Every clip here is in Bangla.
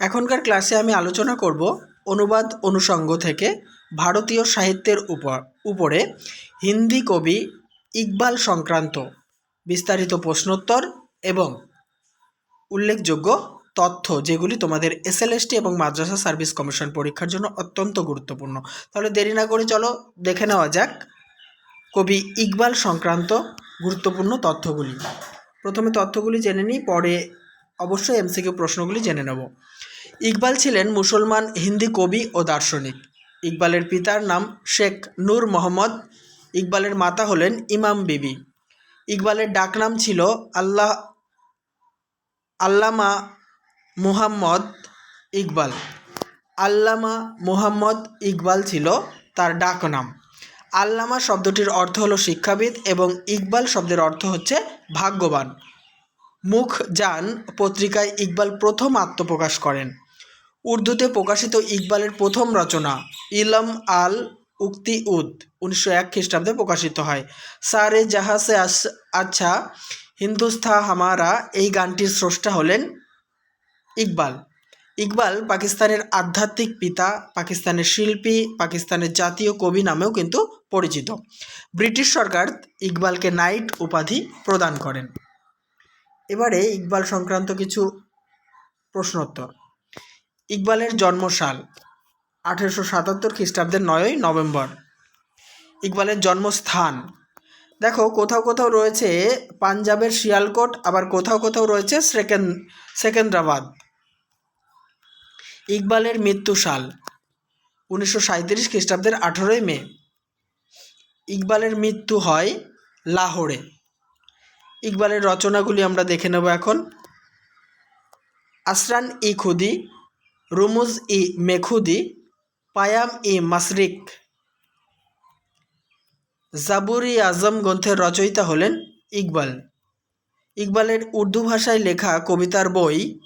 এখনকার ক্লাসে আমি আলোচনা করব অনুবাদ অনুষঙ্গ থেকে ভারতীয় সাহিত্যের উপর, উপরে হিন্দি কবি ইকবাল সংক্রান্ত বিস্তারিত প্রশ্নোত্তর এবং উল্লেখযোগ্য তথ্য যেগুলি তোমাদের এসএলএসটি এবং মাদ্রাসা সার্ভিস কমিশন পরীক্ষার জন্য অত্যন্ত গুরুত্বপূর্ণ। তাহলে দেরি না করে চলো দেখে নেওয়া যাক কবি ইকবাল সংক্রান্ত গুরুত্বপূর্ণ তথ্যগুলি। প্রথমে তথ্যগুলি জেনে নিই, পরে অবশ্যই এমসিকিউ প্রশ্নগুলি জেনে নেব। ইকবাল ছিলেন মুসলমান, হিন্দি কবি ও দার্শনিক। ইকবালের পিতার নাম শেখ নূর মোহাম্মদ, ইকবালের মাতা হলেন ইমাম বিবি। ইকবালের ডাকনাম ছিল আল্লাহ, আল্লামা মুহাম্মদ ইকবাল। আল্লামা মুহাম্মদ ইকবাল ছিল তার ডাকনাম। আল্লামা শব্দটির অর্থ হলো শিক্ষাবিদ এবং ইকবাল শব্দের অর্থ হচ্ছে ভাগ্যবান। মুখ, জান পত্রিকায় ইকবাল প্রথম আত্মপ্রকাশ করেন। উর্দুতে প্রকাশিত ইকবালের প্রথম রচনা, ইলম আল উক্তি উদ, উনিশশো এক খ্রিস্টাব্দে প্রকাশিত হয়। সারে জাহাসে আচ্ছা হিন্দুস্থা হামারা, এই গানটির স্রষ্টা হলেন ইকবাল। ইকবাল পাকিস্তানের আধ্যাত্মিক পিতা, পাকিস্তানের শিল্পী, পাকিস্তানের জাতীয় কবি নামেও কিন্তু পরিচিত। ব্রিটিশ সরকার ইকবালকে নাইট উপাধি প্রদান করেন। এবারে ইকবাল সংক্রান্ত কিছু প্রশ্নোত্তর। ইকবালের জন্মসাল, আঠেরোশো সাতাত্তর খ্রিস্টাব্দের নয়ই নভেম্বর। ইকবালের জন্মস্থান। দেখো, কোথাও কোথাও রয়েছে পাঞ্জাবের শিয়ালকোট, আবার কোথাও কোথাও রয়েছে সেকেন, সেকেন্দ্রাবাদ। ইকবালের মৃত্যু সাল উনিশশো সাঁত্রিশ খ্রিস্টাব্দের আঠেরোই মে। ইকবালের মৃত্যু হয় লাহোরে। ইকবালের রচনাগুলি আমরা দেখে নেব এখন। আসরান ই খুদি রুমুজ ই মেখুদি, পায়াম ই মাসরিক। জাবুর ই আজম গ্রন্থের রচয়িতা হলেন ইকবাল। ইকবালের উর্দু ভাষায় লেখা কবিতার বই,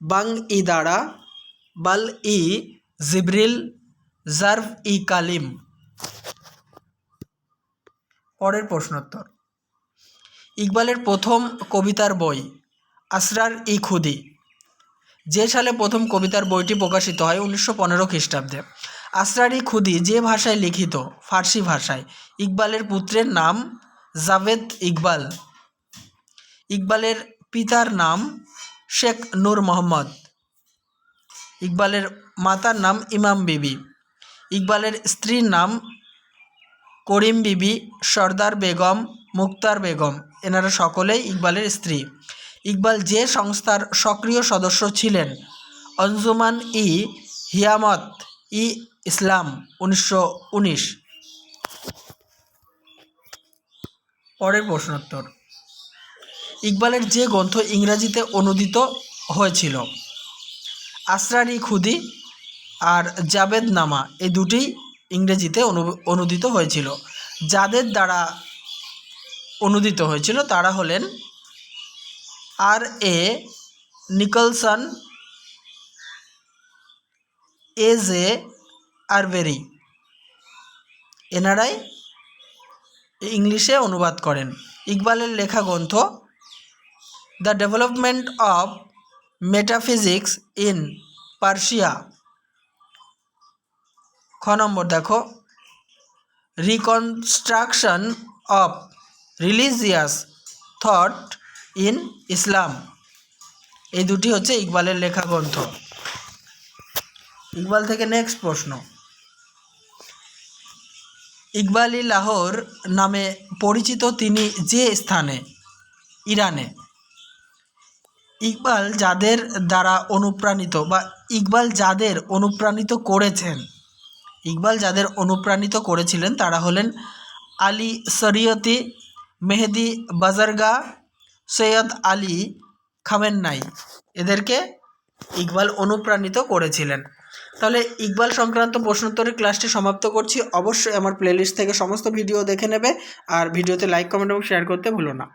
বাং ই দাড়া, বাল ই জিব্রিল জার্ভ ই কালিম। পরের প্রশ্নোত্তর। ইকবালের প্রথম কবিতার বই, আসরার ই খুদি। যে সালে প্রথম কবিতার বইটি প্রকাশিত হয় উনিশশো পনেরো খ্রিস্টাব্দে। আসরার খুদি যে ভাষায় লিখিত, ফার্সি ভাষায়। ইকবালের পুত্রের নাম জাভেদ ইকবাল। ইকবালের পিতার নাম শেখ নূর মোহাম্মদ। ইকবালের মাতার নাম ইমাম বিবি। ইকবালের স্ত্রীর নাম করিম বিবি, সর্দার বেগম, মুক্তার বেগম। এনারা সকলেই ইকবালের স্ত্রী। ইকবাল যে সংস্থার সক্রিয় সদস্য ছিলেন অঞ্জুমান ই হিয়ামত ই ইসলাম, উনিশশো উনিশ। পরের প্রশ্নোত্তর। ইকবালের যে গ্রন্থ ইংরাজিতে অনুদিত হয়েছিল আসরার ই খুদি আর জাবেদ নামা এই দুটি ইংরেজিতে অনু, অনুদিত হয়েছিল। যাদের দ্বারা অনুদিত হয়েছিল তারা হলেন আর এ নিকলসন, এ জে আরবেরি এনারাই ইংলিশে অনুবাদ করেন। ইকবালের লেখা গ্রন্থ, the development of metaphysics in Persia খ নম্বর দেখো, reconstruction of religious thought in Islam. এই দুটি হচ্ছে ইকবালের লেখা গ্রন্থ। ইকবাল থেকে নেক্সট প্রশ্ন। ইকবালি লাহোর নামে পরিচিত তিনি যে স্থানে? ইরানে। ইকবাল যাদের দ্বারা অনুপ্রাণিত বা ইকবাল যাদের অনুপ্রাণিত করেছেন, ইকবাল যাদের অনুপ্রাণিত করেছিলেন তারা হলেন আলী শরীয়তি মেহেদি বাজারগা সৈয়দ আলী খামেন্নাই এদেরকে ইকবাল অনুপ্রাণিত করেছিলেন। তাহলে ইকবাল সংক্রান্ত প্রশ্নোত্তরের ক্লাসটি সমাপ্ত করছি। অবশ্যই আমার প্লেলিস্ট থেকে সমস্ত ভিডিও দেখে নেবে। আর ভিডিওতে লাইক কমেন্ট এবং শেয়ার করতে ভুলো না।